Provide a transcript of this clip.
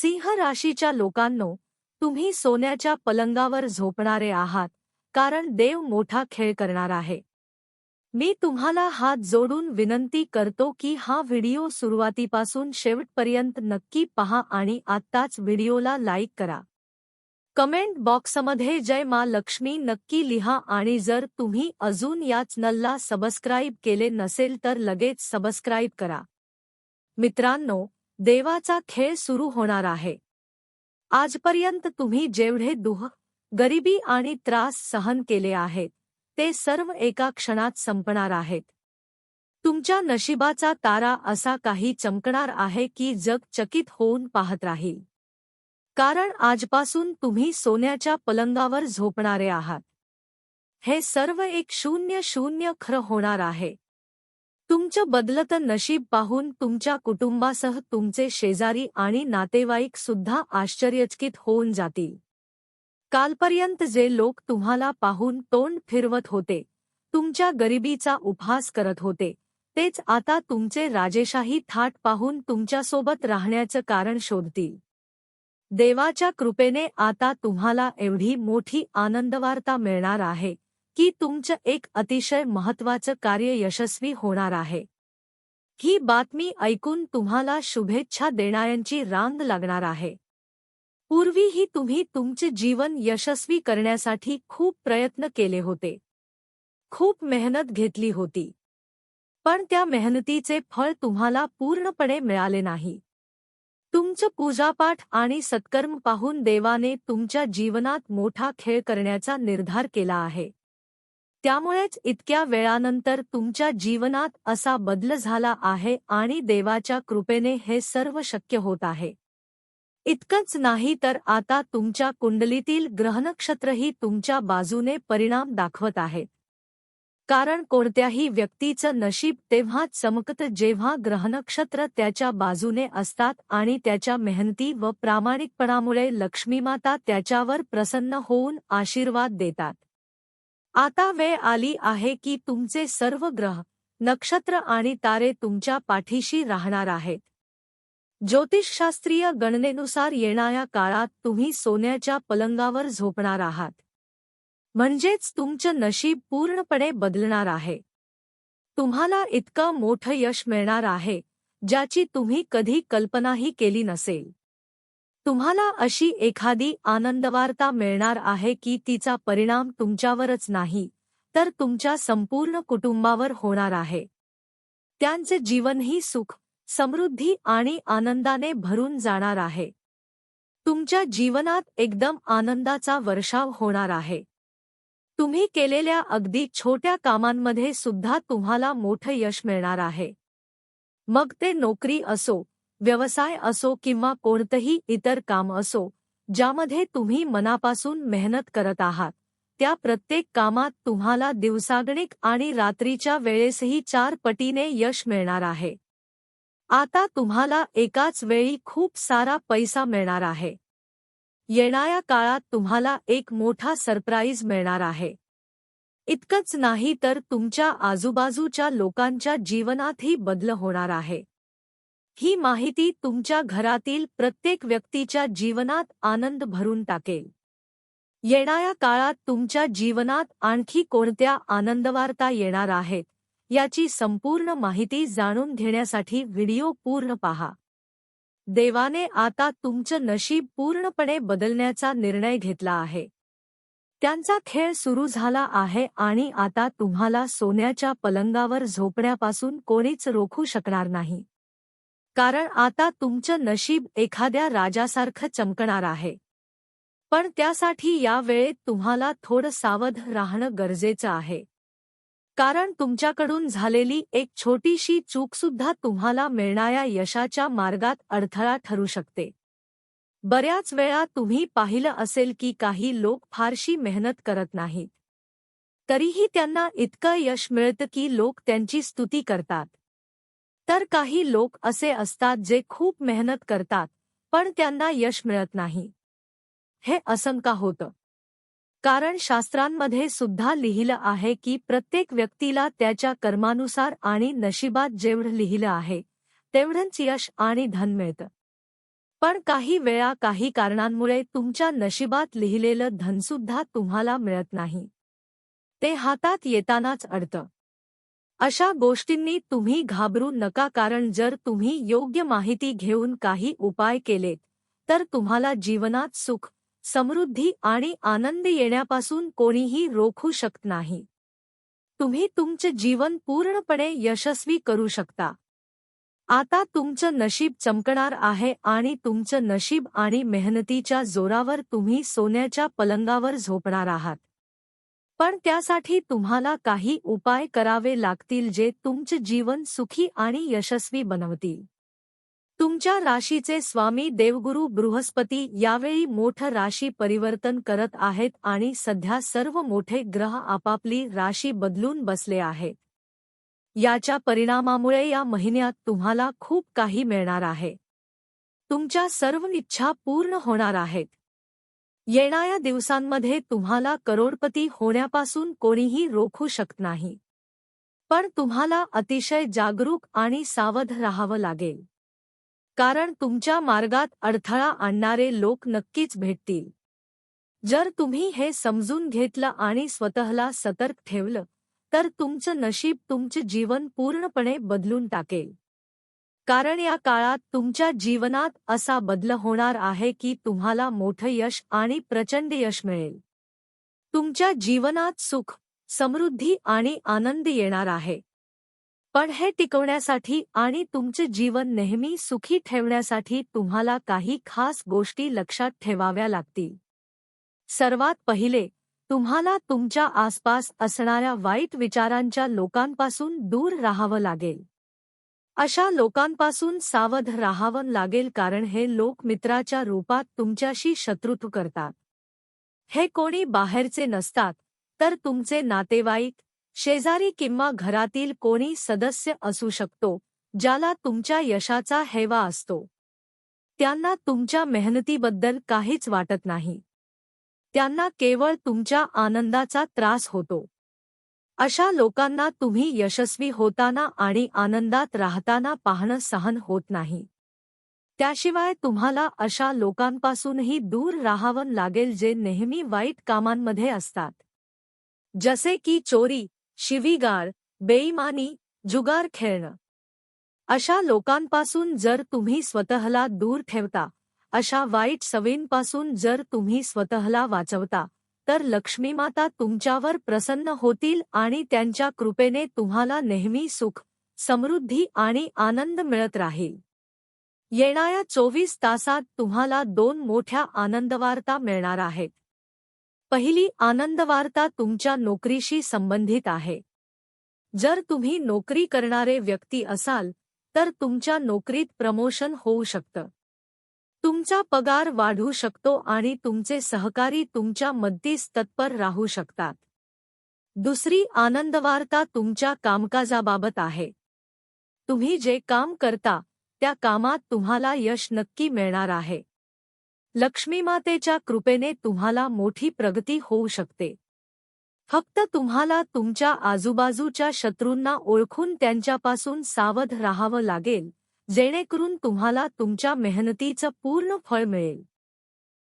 सिंह राशीच्या लोकांनो तुम्ही सोन्याच्या पलंगावर झोपणारे आहात कारण देव मोठा खेळ करणार आहे. मी तुम्हाला हात जोडून विनंती करतो की हा व्हिडिओ सुरुवातीपासून शेवटपर्यंत नक्की पहा आणि आत्ताच व्हिडिओला लाईक करा. कमेंट बॉक्समध्ये जय मा लक्ष्मी नक्की लिहा आणि जर तुम्ही अजून या चॅनलला सबस्क्राईब केले नसेल तर लगेच सबस्क्राईब करा. मित्रांनो देवाचा खेळ सुरू होणार आहे. आजपर्यंत तुम्ही जेवढे दुह गरिबी आणि त्रास सहन केले आहेत ते सर्व एका क्षणात संपणार आहेत. तुमच्या नशिबाचा तारा असा काही चमकणार आहे की जग चकित होऊन पाहत राहील. कारण आजपासून तुम्ही सोन्याच्या पलंगावर झोपणारे आहात. हे सर्व एक शून्य शून्य खरं होणार आहे. तुमचं बदलतं नशीब पाहून तुमच्या कुटुंबासह तुमचे शेजारी आणि नातेवाईक सुद्धा आश्चर्यचकित होऊन जातील. कालपर्यंत जे लोक तुम्हाला पाहून तोंड फिरवत होते तुमच्या गरिबीचा उपहास करत होते तेच आता तुमचे राजेशाही थाट पाहून तुमच्यासोबत राहण्याचं कारण शोधतील. देवाच्या कृपेने आता तुम्हाला एवढी मोठी आनंदवार्ता मिळणार आहे. की तुमचं एक अतिशय महत्वाचं कार्य यशस्वी होणार आहे. ही बातमी ऐकून तुम्हाला शुभेच्छा देणाऱ्यांची रांग लागणार आहे. पूर्वीही तुम्ही तुमचे जीवन यशस्वी करण्यासाठी खूप प्रयत्न केले होते. खूप मेहनत घेतली होती. पण त्या मेहनतीचे फळ तुम्हाला पूर्णपणे मिळाले नाही. तुमचं पूजापाठ आणि सत्कर्म पाहून देवाने तुमच्या जीवनात मोठा खेळ करण्याचा निर्धार केला आहे. त्यामुळेच इतक्या वेळानंतर तुमच्या जीवनात असा बदल झाला आहे आणि देवाच्या कृपेने हे सर्व शक्य होत आहे. इतकंच नाही तर आता तुमच्या कुंडलीतील ग्रहनक्षत्रही तुमच्या बाजूने परिणाम दाखवत आहेत कारण कोणत्याही व्यक्तीचं नशीब तेव्हाच चमकतं जेव्हा ग्रहनक्षत्र त्याच्या बाजूने असतात आणि त्याच्या मेहनती व प्रामाणिकपणामुळे लक्ष्मीमाता त्याच्यावर प्रसन्न होऊन आशीर्वाद देतात. आता वेळ आली आहे की तुमचे सर्व ग्रह नक्षत्र आणि तारे तुमच्या पाठीशी राहणार आहेत. ज्योतिषशास्त्रीय गणनेनुसार येणाऱ्या काळात तुम्ही सोन्याच्या पलंगावर झोपणार आहात. म्हणजेच तुमचं नशीब पूर्णपणे बदलणार आहे. तुम्हाला इतकं मोठं यश मिळणार आहे ज्याची तुम्ही कधी कल्पनाही केली नसेल. तुम्हाला अशी एखादी आनंदवार्ता मिळणार आहे की तिचा परिणाम तुमच्यावरच नाही तर तुमच्या संपूर्ण कुटुंबावर होणार आहे. त्यांचे जीवनही सुख समृद्धी आणि आनंदाने भरून जाणार आहे. तुमच्या जीवनात एकदम आनंदाचा वर्षाव होणार आहे. तुम्ही केलेल्या अगदी छोट्या कामांमध्ये सुद्धा तुम्हाला मोठं यश मिळणार आहे. मग ते नोकरी असो व्यवसाय असो किंवा कोणतंही इतर काम असो ज्यामध्ये तुम्ही मनापासून मेहनत करत आहात त्या प्रत्येक कामात तुम्हाला दिवसागणिक आणि रात्रीच्या वेळेसही चार पटीने यश मिळणार आहे. आता तुम्हाला एकाच वेळी खूप सारा पैसा मिळणार आहे. येणाऱ्या काळात तुम्हाला एक मोठा सरप्राईज मिळणार आहे. इतकंच नाही तर तुमच्या आजूबाजूच्या लोकांच्या जीवनातही बदल होणार आहे. ही माहिती तुमच्या घरातील प्रत्येक व्यक्तीच्या जीवनात आनंद भरून टाकेल. येणाऱ्या काळात तुमच्या जीवनात आणखी कोणत्या आनंदवार्ता येणार आहेत याची संपूर्ण माहिती जाणून घेण्यासाठी व्हिडिओ पूर्ण पहा. देवाने आता तुमचं नशीब पूर्णपणे बदलण्याचा निर्णय घेतला आहे. त्यांचा खेळ सुरू झाला आहे आणि आता तुम्हाला सोन्याच्या पलंगावर झोपण्यापासून कोणीच रोखू शकणार नाही. कारण आता तुमचं नशीब एखाद्या राजासारखं चमकणार आहे. पण त्यासाठी या वेळेत तुम्हाला थोडं सावध राहणं गरजेचं आहे. कारण तुमच्याकडून झालेली एक छोटीशी चूकसुद्धा तुम्हाला मिळणाऱ्या यशाच्या मार्गात अडथळा ठरू शकते. बऱ्याच वेळा तुम्ही पाहिलं असेल की काही लोक फारशी मेहनत करत नाहीत. तरीही त्यांना इतकं यश मिळतं की लोक त्यांची स्तुती करतात. तर काही लोक असे असतात जे खूप मेहनत करतात पण त्यांना यश मिळत नाही. हे असंका होतं. कारण शास्त्रांमध्ये सुद्धा लिहिलं आहे की प्रत्येक व्यक्तीला त्याच्या कर्मानुसार आणि नशिबात जेवढं लिहिलं आहे तेवढंच यश आणि धन मिळतं. पण काही वेळा काही कारणांमुळे तुमच्या नशिबात लिहिलेलं धनसुद्धा तुम्हाला मिळत नाही. ते हातात येतानाच अडतं. अशा गोष्टींनी तुम्ही घाबरू नका कारण जर तुम्ही योग्य माहिती घेऊन काही उपाय केलेत तर तुम्हाला जीवनात सुख समृद्धी आणि आनंद येण्यापासून कोणीही रोखू शकत नाही. तुम्ही तुमचे जीवन पूर्णपणे यशस्वी करू शकता. आता तुमचं नशीब चमकणार आहे आणि तुमचं नशीब आणि मेहनतीच्या जोरावर तुम्ही सोन्याच्या पलंगावर झोपणार आहात. पण त्यासाठी तुम्हाला काही उपाय करावे लागतील जे तुमचे जीवन सुखी आणि यशस्वी बनवतील. तुमच्या राशीचे स्वामी देवगुरु बृहस्पती यावेळी मोठं राशी परिवर्तन करत आहेत आणि सध्या सर्व मोठे ग्रह आपापली राशी बदलून बसले आहेत. याच्या परिणामामुळे या महिन्यात तुम्हाला खूप काही मिळणार आहे. तुमच्या सर्व इच्छा पूर्ण होणार आहेत. येणाऱ्या दिवसांमध्ये तुम्हाला करोडपती होण्यापासून कोणीही रोखू शकत नाही. पण तुम्हाला अतिशय जागरूक आणि सावध राहावं लागेल. कारण तुमच्या मार्गात अडथळा आणणारे लोक नक्कीच भेटतील. जर तुम्ही हे समजून घेतलं आणि स्वतःला सतर्क ठेवलं तर तुमचं नशीब तुमचे जीवन पूर्णपणे बदलून टाकेल. कारण या काळात तुमच्या जीवनात असा बदल होणार आहे की तुम्हाला मोठं यश आणि प्रचंड यश मिळेल. तुमच्या जीवनात सुख समृद्धी आणि आनंद येणार आहे. पण हे टिकवण्यासाठी आणि तुमचे जीवन नेहमी सुखी ठेवण्यासाठी तुम्हाला काही खास गोष्टी लक्षात ठेवाव्या लागतील. सर्वात पहिले तुम्हाला तुमच्या आसपास असणाऱ्या वाईट विचारांच्या लोकांपासून दूर राहावं लागेल. अशा लोकांपासून सावध राहावं लागेल कारण हे लोक मित्राच्या रूपात तुमच्याशी शत्रुत्व करतात. हे कोणी बाहेरचे नसतात तर तुमचे नातेवाईक शेजारी किंवा घरातील कोणी सदस्य असू शकतो ज्याला तुमच्या यशाचा हेवा असतो. त्यांना तुमच्या मेहनतीबद्दल काहीच वाटत नाही. त्यांना केवळ तुमच्या आनंदाचा त्रास होतो. अशा लोकांना तुम्ही यशस्वी होताना आणि आनंदात राहताना पाहणं सहन होत नाही. त्याशिवाय तुम्हाला अशा लोकांपासूनही दूर राहावं लागेल जे नेहमी वाईट कामांमध्ये असतात. जसे की चोरी शिवीगाळ बेईमानी जुगार खेळणं. अशा लोकांपासून जर तुम्ही स्वतःला दूर ठेवता अशा वाईट सवयींपासून जर तुम्ही स्वतःला वाचवता तर लक्ष्मीमाता तुमच्यावर प्रसन्न होतील आणि त्यांच्या कृपेने तुम्हाला नेहमी सुख समृद्धी आणि आनंद मिळत राहील. येणाऱ्या चोवीस तासात तुम्हाला दोन मोठ्या आनंदवार्ता मिळणार आहेत. पहिली आनंदवार्ता तुमच्या नोकरीशी संबंधित आहे. जर तुम्ही नोकरी करणारे व्यक्ती असाल तर तुमच्या नोकरीत प्रमोशन होऊ शकतं. तुमचा पगार वाढू शकतो आणि तुमचे सहकारी तुमच्या मदतीस तत्पर राहू शकतात. दुसरी आनंदवार्ता तुमच्या कामकाजाबाबत आहे. तुम्ही जे काम करता त्या कामात तुम्हाला यश नक्की मिळणार आहे. लक्ष्मीमातेच्या कृपेने तुम्हाला मोठी प्रगती होऊ शकते. फक्त तुम्हाला तुमच्या आजूबाजूच्या शत्रूंना ओळखून त्यांच्यापासून सावध राहावं लागेल. जेणेकरून तुम्हाला तुमच्या मेहनतीचं पूर्ण फळ मिळेल.